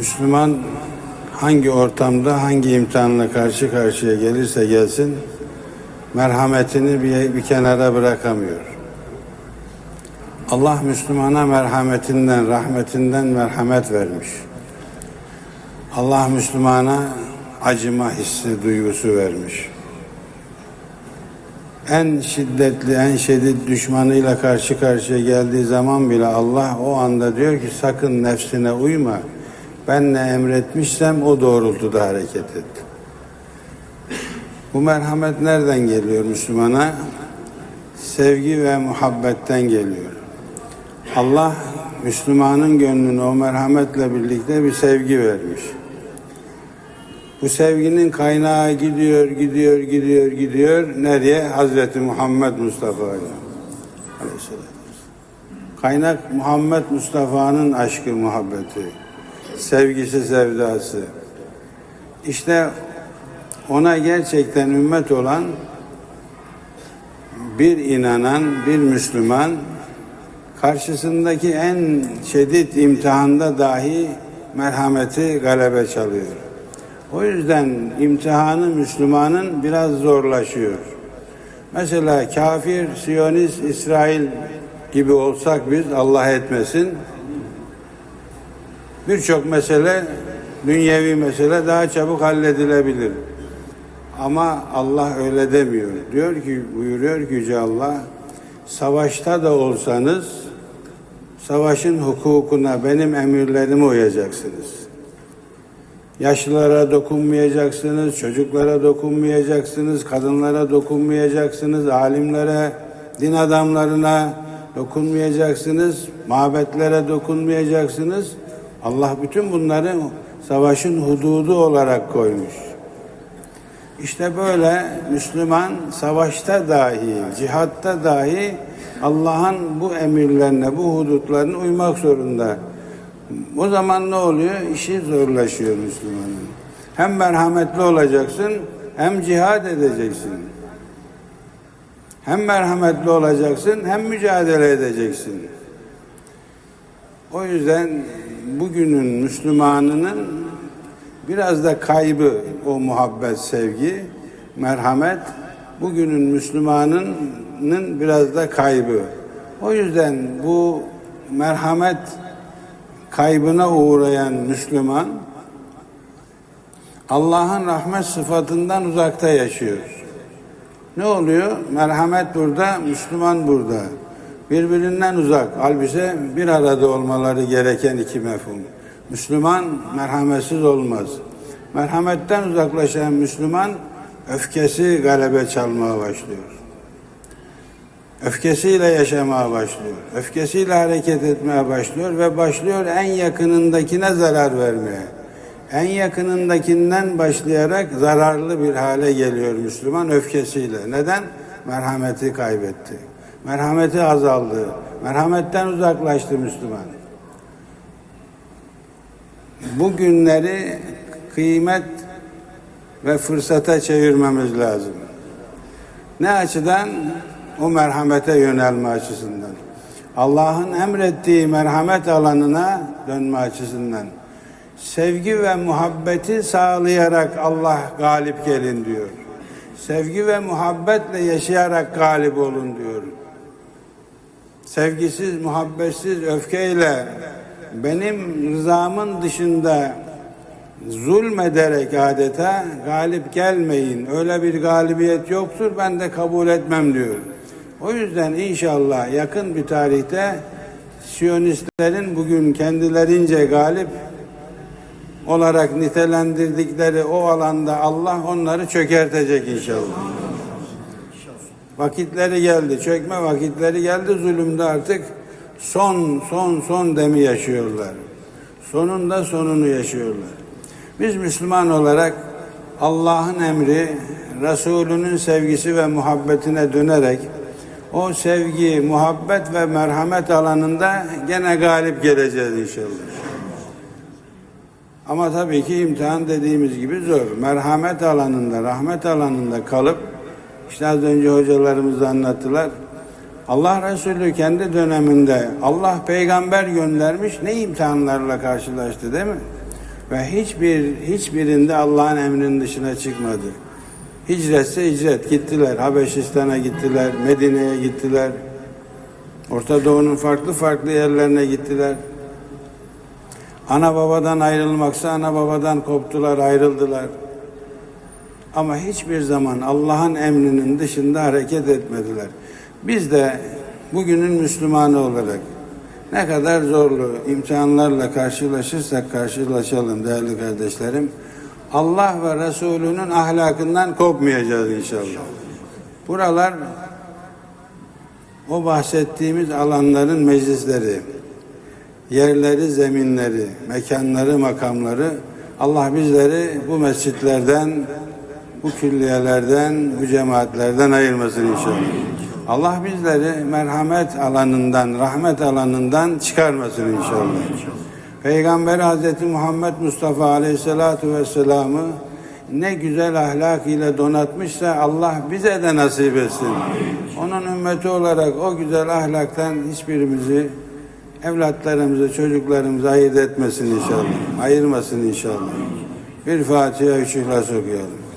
Müslüman hangi ortamda, hangi imtihanla karşı karşıya gelirse gelsin, merhametini bir, bir kenara bırakamıyor. Allah Müslümana merhametinden, rahmetinden merhamet vermiş. Allah Müslümana acıma hissi, duygusu vermiş. En şiddetli, en şiddet düşmanıyla karşı karşıya geldiği zaman bile Allah o anda diyor ki sakın nefsine uyma. Ben ne emretmişsem o doğrultuda hareket et. Bu merhamet nereden geliyor Müslümana? Sevgi ve muhabbetten geliyor. Allah Müslümanın gönlüne o merhametle birlikte bir sevgi vermiş. Bu sevginin kaynağı gidiyor, gidiyor, gidiyor, gidiyor. Nereye? Hazreti Muhammed Mustafa'ya. Aleyhisselam. Kaynak Muhammed Mustafa'nın aşkı, muhabbeti, sevgisi, sevdası. İşte ona gerçekten ümmet olan bir inanan, bir Müslüman karşısındaki en şiddet imtihanda dahi merhameti galebe çalıyor. O yüzden imtihanı Müslümanın biraz zorlaşıyor. Mesela kafir, Siyonist, İsrail gibi olsak biz Allah etmesin birçok mesele dünyevi mesele daha çabuk halledilebilir. Ama Allah öyle demiyor. Diyor ki buyuruyor ki Yüce Allah savaşta da olsanız savaşın hukukuna benim emirlerime uyacaksınız. Yaşlılara dokunmayacaksınız, çocuklara dokunmayacaksınız, kadınlara dokunmayacaksınız, alimlere, din adamlarına dokunmayacaksınız, mabetlere dokunmayacaksınız. Allah bütün bunları savaşın hududu olarak koymuş. İşte böyle Müslüman savaşta dahi, cihatta dahi Allah'ın bu emirlerine, bu hudutlarına uymak zorunda. O zaman ne oluyor? İşi zorlaşıyor Müslümanın. Hem merhametli olacaksın, hem cihad edeceksin. Hem merhametli olacaksın, hem mücadele edeceksin. O yüzden bugünün Müslümanının biraz da kaybı o muhabbet, sevgi, merhamet bugünün Müslümanının biraz da kaybı. O yüzden bu merhamet kaybına uğrayan Müslüman Allah'ın rahmet sıfatından uzakta yaşıyor. Ne oluyor? Merhamet burada, Müslüman burada. Birbirinden uzak. Halbuki bir arada olmaları gereken iki mefhum. Müslüman merhametsiz olmaz. Merhametten uzaklaşan Müslüman öfkesi galebe çalmaya başlıyor. Öfkesiyle yaşamaya başlıyor. Öfkesiyle hareket etmeye başlıyor ve başlıyor en yakınındakine zarar vermeye. En yakınındakinden başlayarak zararlı bir hale geliyor Müslüman öfkesiyle. Neden? Merhameti kaybetti. Merhameti azaldı. Merhametten uzaklaştı Müslüman. Bu günleri kıymet ve fırsata çevirmemiz lazım. Ne açıdan? O merhamete yönelme açısından. Allah'ın emrettiği merhamet alanına dönme açısından. Sevgi ve muhabbeti sağlayarak Allah galip gelin diyor. Sevgi ve muhabbetle yaşayarak galip olun diyor. Sevgisiz, muhabbetsiz, öfkeyle benim rızamın dışında zulmederek adeta galip gelmeyin. Öyle bir galibiyet yoktur ben de kabul etmem diyor. O yüzden inşallah yakın bir tarihte Siyonistlerin bugün kendilerince galip olarak nitelendirdikleri o alanda Allah onları çökertecek inşallah. Vakitleri geldi, çökme vakitleri geldi. Zulümde artık son, son, son demi yaşıyorlar. Sonunda sonunu yaşıyorlar. Biz Müslüman olarak Allah'ın emri, Resulünün sevgisi ve muhabbetine dönerek o sevgi, muhabbet ve merhamet alanında gene galip geleceğiz inşallah. Ama tabii ki imtihan dediğimiz gibi zor. Merhamet alanında, rahmet alanında kalıp işte az önce hocalarımız anlattılar. Allah Resulü kendi döneminde Allah peygamber göndermiş ne imtihanlarla karşılaştı değil mi? ve hiçbir hiçbirinde Allah'ın emrinin dışına çıkmadı. Hicretse hicret gittiler. Habeşistan'a gittiler, Medine'ye gittiler. Orta Doğu'nun farklı farklı yerlerine gittiler. Ana babadan ayrılmaksa ana babadan koptular, ayrıldılar. Ama hiçbir zaman Allah'ın emrinin dışında hareket etmediler. Biz de bugünün Müslümanı olarak ne kadar zorlu imtihanlarla karşılaşırsak karşılaşalım değerli kardeşlerim. Allah ve Resulünün ahlakından kopmayacağız inşallah. Buralar o bahsettiğimiz alanların meclisleri, yerleri, zeminleri, mekanları, makamları Allah bizleri bu mescitlerden, bu külliyelerden, bu cemaatlerden ayırmasın inşallah. Allah bizleri merhamet alanından, rahmet alanından çıkarmasın inşallah. Peygamber Hazreti Muhammed Mustafa Aleyhisselatu Vesselam'ı ne güzel ahlak ile donatmışsa Allah bize de nasip etsin. Onun ümmeti olarak o güzel ahlaktan hiçbirimizi evlatlarımızı, çocuklarımızı ayırt etmesin inşallah. Ayırmasın inşallah. Bir Fatiha, üç İhlas okuyalım.